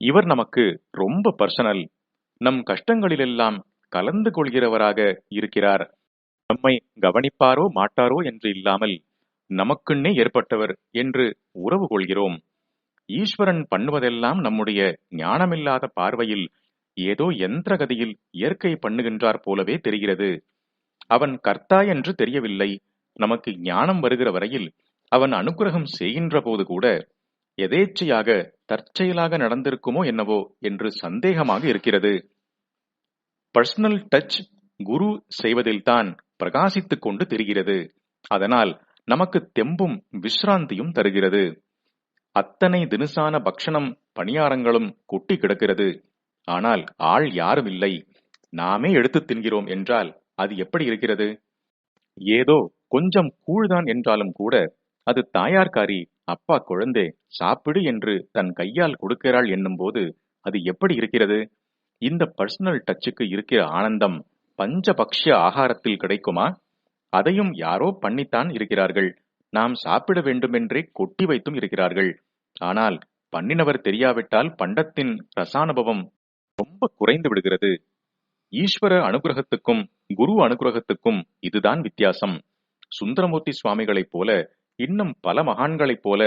இவர் நமக்கு ரொம்ப பர்சனல் நம் கஷ்டங்களிலெல்லாம் கலந்து கொள்கிறவராக இருக்கிறார். நம்மை கவனிப்பாரோ மாட்டாரோ என்று இல்லாமல் நமக்குன்னே ஏற்பட்டவர் என்று உறவு கொள்கிறோம். ஈஸ்வரன் பண்ணுவதெல்லாம் நம்முடைய ஞானமில்லாத பார்வையில் ஏதோ யந்திரகதியில் இயற்கை பண்ணுகின்றார் போலவே தெரிகிறது. அவன் கர்த்தா என்று தெரியவில்லை. நமக்கு ஞானம் வருகிற வரையில் அவன் அனுக்கிரகம் செய்கின்ற போது கூட எதேச்சையாக தற்செயலாக நடந்திருக்குமோ என்னவோ என்று சந்தேகமாக இருக்கிறது. பர்சனல் டச் குரு செய்வதில்தான் பிரகாசித்துக் கொண்டு தெரிகிறது. அதனால் நமக்கு தெம்பும் விஸ்ராந்தியும் தருகிறது. அத்தனை தினுசான பக்ஷணம் பணியாரங்களும் கொட்டி கிடக்கிறது. ஆனால் ஆள் யாரும் இல்லை நாமே எடுத்து தின்கிறோம் என்றால் அது எப்படி இருக்கிறது? ஏதோ கொஞ்சம் கூழ்தான் என்றாலும் கூட அது தாயார்காரி அப்பா குழந்தை சாப்பிடு என்று தன் கையால் கொடுக்கிறாள் என்னும் போது அது எப்படி இருக்கிறது? இந்த பர்சனல் டச்சுக்கு இருக்கிற ஆனந்தம் பஞ்சபக்ஷ ஆகாரத்தில் கிடைக்குமா? அதையும் யாரோ பண்ணித்தான் இருக்கிறார்கள். நாம் சாப்பிட வேண்டுமென்றே கொட்டி வைத்தும் இருக்கிறார்கள். ஆனால் பண்ணினவர் தெரியாவிட்டால் பண்டத்தின் ரசானுபவம் ரொம்ப குறைந்து விடுகிறது. ஈஸ்வர அனுகிரகத்துக்கும் குரு அனுகிரகத்துக்கும் இதுதான் வித்தியாசம். சுந்தரமூர்த்தி சுவாமிகளைப் போல இன்னும் பல மகான்களைப் போல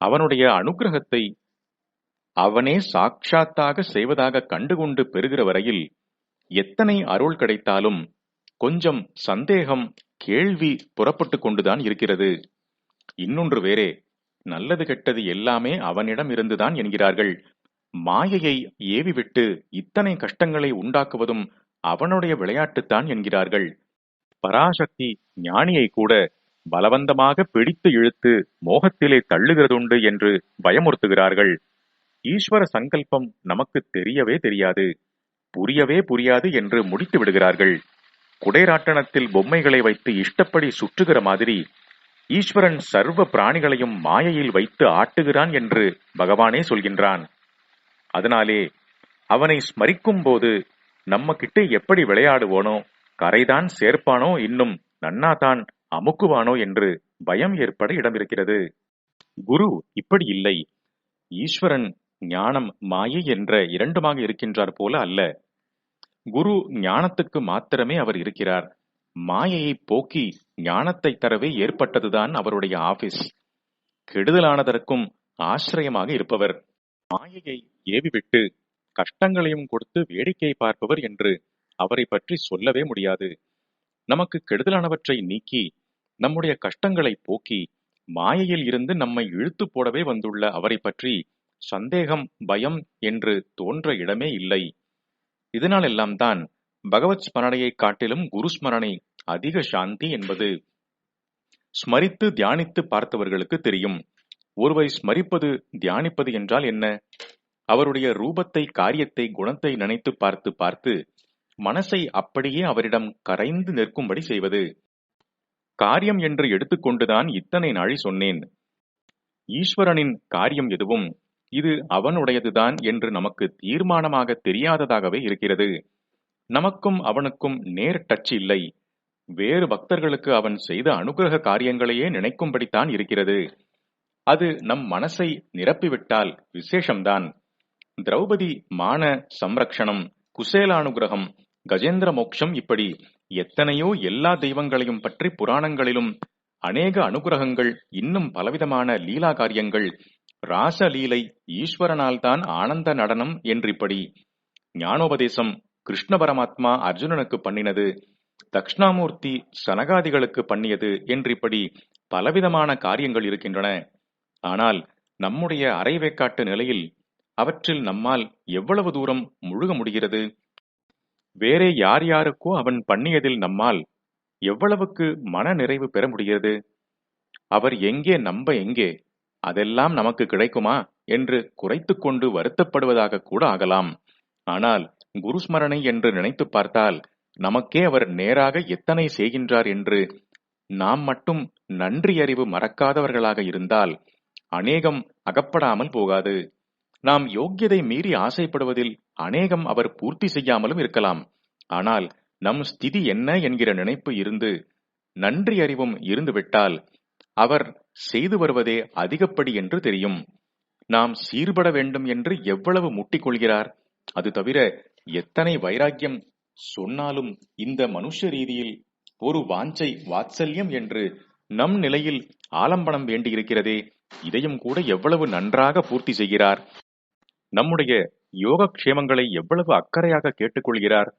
அவனுடைய அனுகிரகத்தை அவனே சாட்சாத்தாக செய்வதாக கண்டுகொண்டு பெறுகிற வரையில் எத்தனை அருள் கிடைத்தாலும் கொஞ்சம் சந்தேகம் கேள்வி புறப்பட்டு கொண்டுதான் இருக்கிறது. இன்னொன்று வேறே நல்லது கெட்டது எல்லாமே அவனிடம் இருந்துதான் என்கிறார்கள். மாயையை ஏவிவிட்டு இத்தனை கஷ்டங்களை உண்டாக்குவதும் அவனுடைய விளையாட்டுத்தான் என்கிறார்கள். பராசக்தி ஞானியை கூட பலவந்தமாக பிடித்து இழுத்து மோகத்திலே தள்ளுகிறதுண்டு என்று பயமுறுத்துகிறார்கள். ஈஸ்வர சங்கல்பம் நமக்கு தெரியவே தெரியாது. புரியவே புரியாது என்று முடித்து விடுகிறார்கள். குடைராட்டணத்தில் பொம்மைகளை வைத்து இஷ்டப்படி சுற்றுகிற மாதிரி ஈஸ்வரன் சர்வ பிராணிகளையும் மாயையில் வைத்து ஆட்டுகிறான் என்று பகவானே சொல்கின்றான். அதனாலே அவனை ஸ்மரிக்கும் போது நம்ம கிட்ட எப்படி விளையாடுவோனோ கரைதான் சேர்ப்பானோ இன்னும் நன்னாதான் அமுக்குவானோ என்று பயம் ஏற்பட இடமிருக்கிறது. குரு இப்படி இல்லை. ஈஸ்வரன் ஞானம் மாயை என்ற இரண்டுமாக இருக்கின்றார் போல அல்ல. குரு ஞானத்துக்கு மாத்திரமே அவர் இருக்கிறார். மாயையை போக்கி ஞானத்தை தரவே ஏற்பட்டதுதான் அவருடைய ஆபீஸ். கெடுதலானதற்கும் ஆசிரியமாக இருப்பவர். மாயையை ஏவிவிட்டு கஷ்டங்களையும் கொடுத்து வேடிக்கை பார்ப்பவர் என்று அவரை பற்றி சொல்லவே முடியாது. நமக்கு கெடுதலானவற்றை நீக்கி நம்முடைய கஷ்டங்களை போக்கி மாயையில் இருந்து நம்மை இழுத்து போடவே வந்துள்ள அவரை பற்றி சந்தேகம் பயம் என்று தோன்ற இடமே இல்லை. இதனாலெல்லாம் தான் பகவத் ஸ்மரணையை காட்டிலும் குரு ஸ்மரணை அதிக சாந்தி என்பது ஸ்மரித்து தியானித்து பார்த்தவர்களுக்கு தெரியும். ஒருவரை ஸ்மரிப்பது தியானிப்பது என்றால் என்ன? அவருடைய ரூபத்தை காரியத்தை குணத்தை நினைத்து பார்த்து பார்த்து மனசை அப்படியே அவரிடம் கரைந்து நிற்கும்படி செய்வது. காரியம் என்று எடுத்துக்கொண்டுதான் இத்தனை நாளை சொன்னேன். ஈஸ்வரனின் காரியம் எதுவும்? இது அவனுடையதுதான் என்று நமக்கு தீர்மானமாக தெரியாததாகவே இருக்கிறது. நமக்கும் அவனுக்கும் நேர் டச் இல்லை. வேறு பக்தர்களுக்கு அவன் செய்த அனுகிரக காரியங்களையே நினைக்கும்படித்தான் இருக்கிறது. அது நம் மனசை நிரப்பிவிட்டால் விசேஷம்தான். திரௌபதி மான சம்ரக்ஷணம் குசேலானுகிரகம் கஜேந்திர மோக்ஷம் இப்படி எத்தனையோ எல்லா தெய்வங்களையும் பற்றி புராணங்களிலும் அநேக அனுகிரகங்கள் இன்னும் பலவிதமான லீலா காரியங்கள் ராசலீலை ஈஸ்வரனால் தான் ஆனந்த நடனம் என்றிப்படி ஞானோபதேசம் கிருஷ்ண பரமாத்மா அர்ஜுனனுக்கு பண்ணினது தக்ஷணாமூர்த்தி சனகாதிகளுக்கு பண்ணியது என்றிப்படி பலவிதமான காரியங்கள் இருக்கின்றன. ஆனால் நம்முடைய அரைவேக்காட்டு நிலையில் அவற்றில் நம்மால் எவ்வளவு தூரம் முழுக முடிகிறது? வேறே யார் யாருக்கோ அவன் பண்ணியதில் நம்மால் எவ்வளவுக்கு மன நிறைவு பெற முடிகிறது? அவர் எங்கே நம்ப எங்கே? அதெல்லாம் நமக்கு கிடைக்குமா? என்று குறைத்து கொண்டு வருத்தப்படுவதாக கூட ஆகலாம். ஆனால் குருஸ்மரணை என்று நினைத்து பார்த்தால் நமக்கே அவர் நேராக எத்தனை செய்கின்றார் என்று நாம் மட்டும் நன்றி அறிவு மறக்காதவர்களாக இருந்தால் அநேகம் அகப்படாமல் போகாது. நாம் யோக்கியதை மீறி ஆசைப்படுவதில் அநேகம் அவர் பூர்த்தி செய்யாமலும் இருக்கலாம். ஆனால் நம் ஸ்திதி என்ன என்கிற நினைப்பு இருந்து நன்றி அறிவும் இருந்துவிட்டால் அவர் செய்து வருவதே அதிகப்படி என்று தெரியும். நாம் சீர்பட வேண்டும் என்று எவ்வளவு முட்டிக் கொள்கிறார்? அது தவிர எத்தனை வைராக்கியம் சொன்னாலும் இந்த மனுஷ ரீதியில் ஒரு வாஞ்சை வாத்சல்யம் என்று நம் நிலையில் ஆலம்பனம் வேண்டியிருக்கிறதே. இதையும் கூட எவ்வளவு நன்றாக பூர்த்தி செய்கிறார். நம்முடைய யோகக்ஷேமங்களை எவ்வளவு அக்கறையாக கேட்டுக்கொள்கிறார்?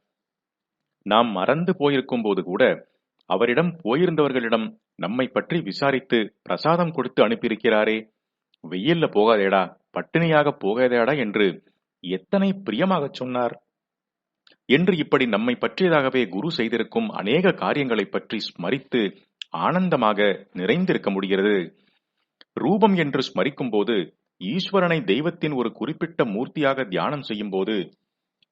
நாம் மறந்து போயிருக்கும் போது கூட அவரிடம் போயிருந்தவர்களிடம் நம்மை பற்றி விசாரித்து பிரசாதம் கொடுத்து அனுப்பியிருக்கிறாரே. வெயில்ல போகாதேடா பட்டினியாக போகாதேடா என்று எத்தனை பிரியமாகச் சொன்னார். என்று இப்படி நம்மை பற்றியதாகவே குரு செய்திருக்கும் அநேக காரியங்களை பற்றி ஸ்மரித்து ஆனந்தமாக நிறைந்திருக்க முடிகிறது. ரூபம் என்று ஸ்மரிக்கும் போது ஈஸ்வரனை தெய்வத்தின் ஒரு குறிப்பிட்ட மூர்த்தியாக தியானம் செய்யும் போது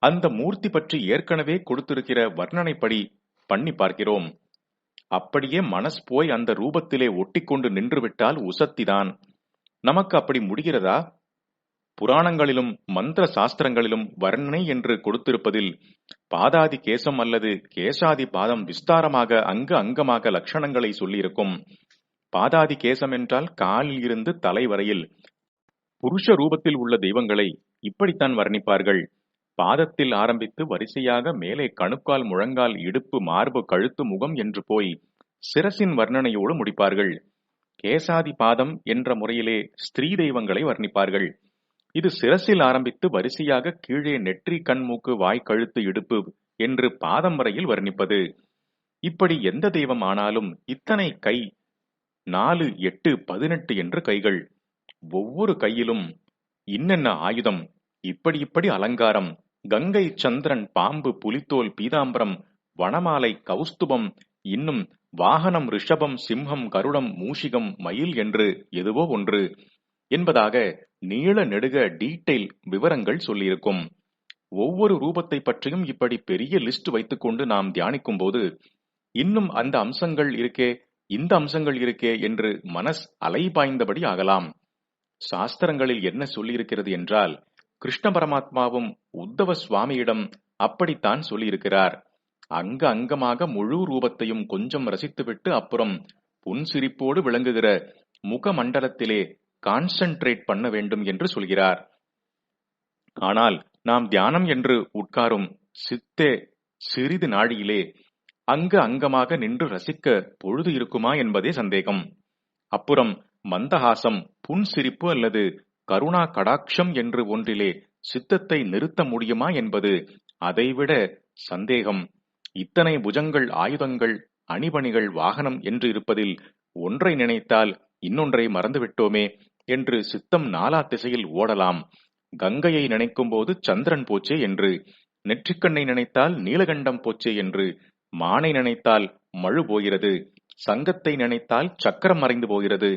அந்த மூர்த்தி பற்றி ஏற்கனவே கொடுத்திருக்கிற வர்ணனைப்படி பண்ணி பார்க்கிறோம். அப்படியே மனஸ் போய் அந்த ரூபத்திலே ஒட்டிக்கொண்டு நின்றுவிட்டால் உசத்திதான். நமக்கு அப்படி முடிகிறதா? புராணங்களிலும் மந்திர சாஸ்திரங்களிலும் வர்ணனை என்று கொடுத்திருப்பதில் பாதாதி கேசம் அல்லது கேசாதி பாதம் விஸ்தாரமாக அங்கு அங்கமாக லட்சணங்களை சொல்லியிருக்கும். பாதாதி கேசம் என்றால் காலில் இருந்து தலை வரையில் புருஷ ரூபத்தில் உள்ள தெய்வங்களை இப்படித்தான் வர்ணிப்பார்கள். பாதத்தில் ஆரம்பித்து வரிசையாக மேலே கணுக்கால் முழங்கால் இடுப்பு மார்பு கழுத்து முகம் என்று போய் சிரசின் வர்ணனையோடு முடிப்பார்கள். கேசாதி பாதம் என்ற முறையிலே ஸ்திரீ தெய்வங்களை வர்ணிப்பார்கள். இது சிரசில் ஆரம்பித்து வரிசையாக கீழே நெற்றி கண்மூக்கு வாய் கழுத்து இடுப்பு என்று பாதம் வரையில் வர்ணிப்பது. இப்படி எந்த தெய்வம் ஆனாலும் இத்தனை கை நாலு எட்டு பதினெட்டு என்று கைகள். ஒவ்வொரு கையிலும் இன்னென்ன ஆயுதம்? இப்படி இப்படி அலங்காரம். கங்கை சந்திரன் பாம்பு புலித்தோல் பீதாம்பரம் வனமாலை கௌஸ்துபம் இன்னும் வாகனம் ரிஷபம் சிம்ஹம் கருடம் மூஷிகம் மயில் என்று எதுவோ ஒன்று என்பதாக நீள நெடுக டீட்டெயில் விவரங்கள் சொல்லியிருக்கும். ஒவ்வொரு ரூபத்தை பற்றியும் இப்படி பெரிய லிஸ்ட் வைத்துக்கொண்டு நாம் தியானிக்கும் போது இன்னும் அந்த அம்சங்கள் இருக்கே இந்த அம்சங்கள் இருக்கே என்று மனஸ் அலைபாய்ந்தபடி ஆகலாம். சாஸ்திரங்களில் என்ன சொல்லியிருக்கிறது என்றால் கிருஷ்ண பரமாத்மாவும் உத்தவ சுவாமியிடம் அப்படித்தான் சொல்லியிருக்கிறார். அங்க அங்கமாக முழு ரூபத்தையும் கொஞ்சம் ரசித்துவிட்டு அப்புறம் புன்சிரிப்போடு விளங்குகிற முகமண்டலத்திலே கான்சென்ட்ரேட் பண்ண வேண்டும் என்று சொல்கிறார். ஆனால் நாம் தியானம் என்று உட்காரும் சித்தே சிறிது நாழியிலே அங்கு அங்கமாக நின்று ரசிக்க பொழுது இருக்குமா என்பதே சந்தேகம். அப்புறம் மந்தஹாசம் புன்சிரிப்பு அல்லது கருணா கடாட்சம் என்று ஒன்றிலே சித்தத்தை நிறுத்த முடியுமா என்பது அதைவிட சந்தேகம். இத்தனை புஜங்கள் ஆயுதங்கள் அணிபணிகள் வாகனம் என்று இருப்பதில் ஒன்றை நினைத்தால் இன்னொன்றை மறந்துவிட்டோமே என்று சித்தம் நாலா திசையில் ஓடலாம். கங்கையை நினைக்கும் போது சந்திரன் போச்சே என்று நெற்றிக்கண்ணை நினைத்தால் நீலகண்டம் போச்சே என்று மானை நினைத்தால் மழு போகிறது சங்கத்தை நினைத்தால் சக்கரம் மறைந்து போகிறது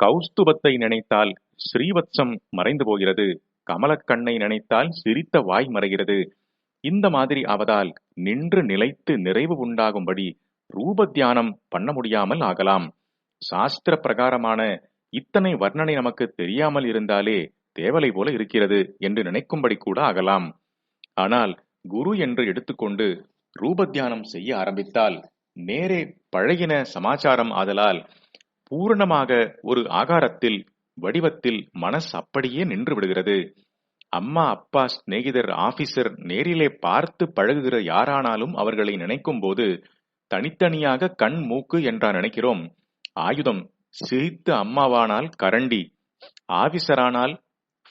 கௌஸ்துபத்தை நினைத்தால் ஸ்ரீவத்சம் மறைந்து போகிறது. கமலக்கண்ணை நினைத்தால் சிரித்த வாய் மறைகிறது. இந்த மாதிரி அவதால் நின்று நிலைத்து நிறைவு உண்டாகும்படி ரூப தியானம் பண்ண முடியாமல் ஆகலாம். சாஸ்திர பிரகாரமான இத்தனை வர்ணனை நமக்கு தெரியாமல் இருந்தாலே தேவலை போல இருக்கிறது என்று நினைக்கும்படி கூட ஆகலாம். ஆனால் குரு என்று எடுத்துக்கொண்டு ரூப தியானம் செய்ய ஆரம்பித்தால் நேரே பழகின சமாச்சாரம் ஆதலால் பூரணமாக ஒரு ஆகாரத்தில் வடிவத்தில் மனஸ் அப்படியே நின்று விடுகிறது. அம்மா அப்பா சிநேகிதர் ஆபீசர் நேரிலே பார்த்து பழகுகிற யாரானாலும் அவர்களை நினைக்கும் போது தனித்தனியாக கண் மூக்கு என்றா நினைக்கிறோம். ஆயுதம் சிரித்து அம்மாவானால் கரண்டி ஆபீசரானால்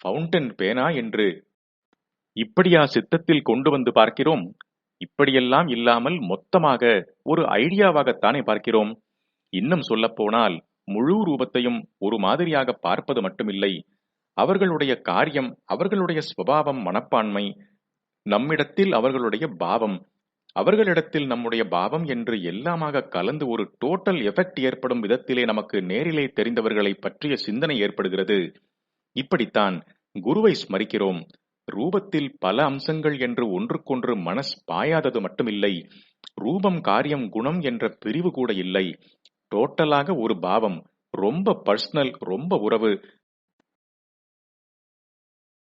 ஃபவுண்டன் பேனா என்று இப்படியா சித்தத்தில் கொண்டு வந்து பார்க்கிறோம்? இப்படியெல்லாம் இல்லாமல் மொத்தமாக ஒரு ஐடியாவாகத்தானே பார்க்கிறோம். இன்னும் சொல்லப்போனால் முழு ரூபத்தையும் ஒரு மாதிரியாக பார்ப்பது மட்டுமில்லை. அவர்களுடைய காரியம் அவர்களுடைய சுபாவம் மனப்பான்மை நம்மிடத்தில் அவர்களுடைய பாவம். அவர்களிடத்தில் நம்முடைய பாவம் என்று எல்லாமாக கலந்து ஒரு டோட்டல் எஃபெக்ட் ஏற்படும் விதத்திலே நமக்கு நேரிலே தெரிந்தவர்களை பற்றிய சிந்தனை ஏற்படுகிறது. இப்படித்தான் குருவை ஸ்மரிக்கிறோம். ரூபத்தில் பல அம்சங்கள் என்று ஒன்றுக்கொன்று மனஸ் பாயாதது மட்டுமில்லை. ரூபம் காரியம் குணம் என்ற பிரிவு கூட இல்லை. டோட்டலாக ஒரு பாவம் ரொம்ப பர்சனல் ரொம்ப உறவு